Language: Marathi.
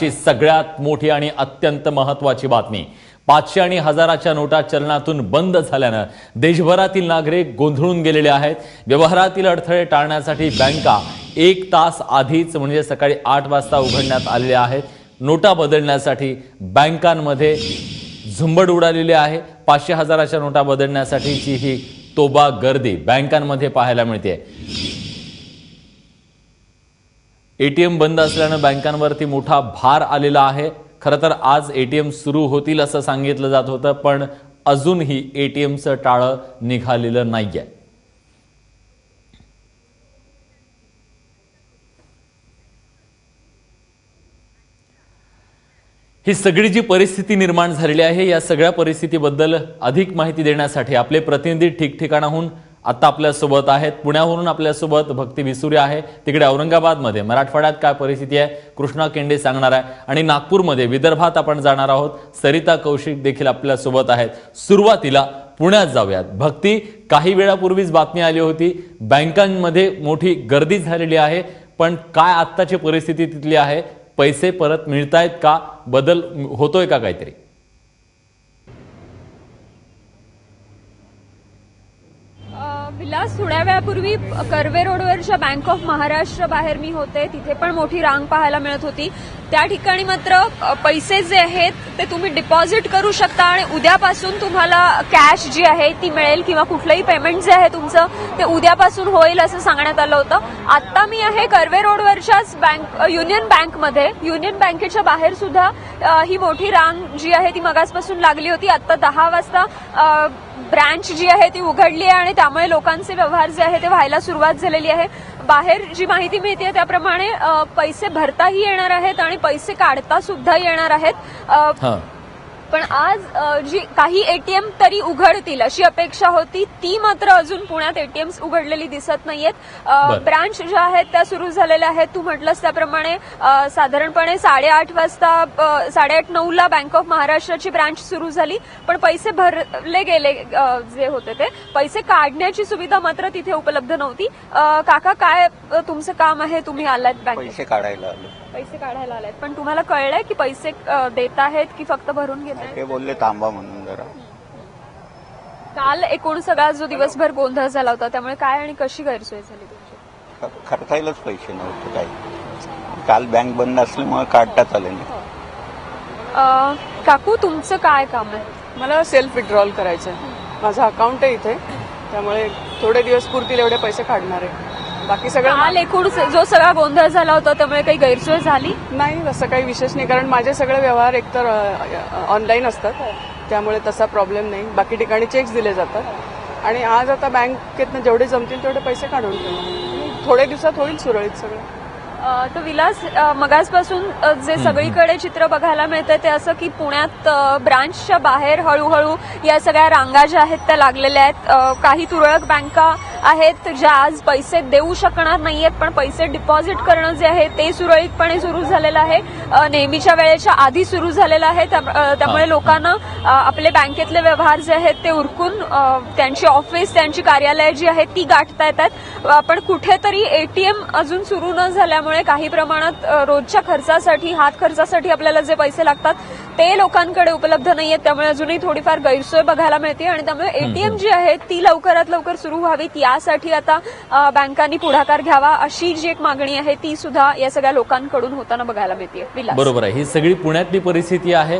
ची सगळ्यात मोठी आणि अत्यंत महत्वाची बातमी. पाचशे आणि हजाराच्या नोटा चलनातून बंद झाल्यानं देशभरातील नागरिक गोंधळून गेलेले आहेत. व्यवहारातील अडथळे टाळण्यासाठी बँका एक तास आधीच म्हणजे सकाळी आठ वाजता उघडण्यात आलेल्या आहेत. नोटा बदलण्यासाठी बँकांमध्ये झुंबड उडालेली आहे. पाचशे हजाराच्या नोटा बदलण्यासाठीची ही तोबा गर्दी बँकांमध्ये पाहायला मिळते एटीएम बंद असल्यानं बँकांवरती मोठा भार आलेला आहे. खरं तर आज एटीएम सुरू होतील असं सांगितलं जात होतं पण अजूनही एटीएमचं टाळं निघालेलं नाहीये. ही सगळी जी परिस्थिती निर्माण झालेली आहे या सगळ्या परिस्थितीबद्दल अधिक माहिती देण्यासाठी आपले प्रतिनिधी ठिकठिकाणाहून आता आपल्यासोबत आहेत. पुण्यावरून आपल्यासोबत भक्ती विसुरी आहे. तिकडे औरंगाबादमध्ये मराठवाड्यात काय परिस्थिती आहे? कृष्णा केंडे सांगणार आहे. आणि नागपूरमध्ये विदर्भात आपण जाणार आहोत. सरिता कौशिक देखील आपल्यासोबत आहेत. सुरुवातीला पुण्यात जाऊयात. भक्ती काही वेळापूर्वीच बातमी आली होती. बँकांमध्ये मोठी गर्दी झालेली आहे. पण काय आत्ताची परिस्थिती तिथली आहे? पैसे परत मिळतायत का? बदल होतोय का काहीतरी? अ, थोड्या वेळापूर्वी कर्वे रोडवरच्या बँक ऑफ महाराष्ट्र बाहेर मी होते. तिथे पण मोठी रांग पाहायला मिळत होती. त्या ठिकाणी मात्र पैसे जे आहेत ते तुम्ही डिपॉझिट करू शकता आणि उद्यापासून तुम्हाला कॅश जी आहे ती मिळेल किंवा कुठलंही पेमेंट जे आहे तुमचं ते उद्यापासून होईल असं सांगण्यात आलं होतं. आता मी आहे कर्वे रोडवरच्याच बँक युनियन बँकमध्ये युनियन बँकेच्या बाहेर सुद्धा ही मोठी रांग जी आहे ती मगासपासून लागली होती. आता दहा वाजता ब्रँच जी आहे ती उघडली आहे आणि त्यामुळे लोकांचे व्यवहार जे आहे ते व्हायला सुरुवात झालेली आहे. बाहेर जी माहिती मिळते त्याप्रमाणे पैसे भरताही येणार आहेत आणि पैसे काढता सुद्धा येणार आहेत. पण आज जी काही एटीएम तरी उघडतील अशी अपेक्षा होती ती मात्र अजून पुण्यात एटीएम उघडलेली दिसत नाहीयेत. ब्रांच ज्या आहेत त्या सुरू झालेल्या आहेत. तू म्हटलंस त्याप्रमाणे साधारणपणे साडेआठ वाजता साडेआठ नऊला बँक ऑफ महाराष्ट्राची ब्रांच सुरू झाली. पण पैसे भरले गेले जे होते ते. पैसे काढण्याची सुविधा मात्र तिथे उपलब्ध नव्हती. काका काय तुमचं काम आहे? तुम्ही आलात बँकेत पैसे काढायला आलो. पैसे काढायला आलात. पण तुम्हाला कळलंय की पैसे देत आहेत की फक्त भरून घेत ते बोलले थांबा म्हणून जरा. काल एकूण सगळा जो दिवसभर गोंधळ झाला होता त्यामुळे काय आणि कशी गैरसोय झाली तुमची? खर्चायलाच पैसे नव्हते काही. काल बँक बंद असल्यामुळे काढताच आले नाही अ, काकू तुमचं काय काम आहे? मला सेल्फ विड्रॉल करायचं आहे माझं अकाउंट आहे इथे. त्यामुळे थोडे दिवस पुरतील एवढे पैसे काढणार. आहे बाकी सगळं काल एकूण जो सगळा गोंधळ झाला होता त्यामुळे काही गैरसोय झाली? नाही तसं काही विशेष नाही. कारण माझे सगळे व्यवहार एकतर ऑनलाईन असतात. त्यामुळे तसा प्रॉब्लेम नाही. बाकी ठिकाणी चेक्स दिले जातात. आणि आज आता बँकेतनं जेवढे जमतील तेवढे पैसे काढून ठेवणार. थोड्या दिवसात होईल सुरळीत सगळं. तर विलास मगासपासून जे सगळीकडे चित्र बघायला मिळतंय ते असं की पुण्यात ब्रांचच्या बाहेर हळूहळू या सगळ्या रांगा ज्या आहेत त्या लागलेल्या आहेत. काही तुरळक बँका आहेत ज्या आज पैसे देऊ शकणार नाहीयेत पण पैसे डिपॉझिट करणं जे आहे ते सुरळीतपणे सुरू झालेलं आहे. नेहमीच्या वेळेच्या आधी सुरू झालेलं आहे त्यामुळे लोकांना आपले बँकेतले व्यवहार जे आहेत ते उरकून त्यांची ऑफिस त्यांची कार्यालय जी आहेत ती गाठता येतात. पण कुठेतरी एटीएम अजून सुरू न झाल्यामुळे काही प्रमाणात रोजच्या खर्चासाठी हात खर्चासाठी आपल्याला जे पैसे लागतात ते लोकांकडे उपलब्ध नाहीयेत. त्यामुळे अजूनही थोडीफार गैरसोय बघायला मिळते आणि त्यामुळे एटीएम जी आहे ती लवकरात लवकर सुरू व्हावीत यासाठी आता बँकांनी पुढाकार घ्यावा अशी जी एक मागणी आहे ती सुद्धा या सगळ्या लोकांकडून होताना बघायला मिळते बरोबर आहे. ही सगळी पुण्यातली परिस्थिती आहे.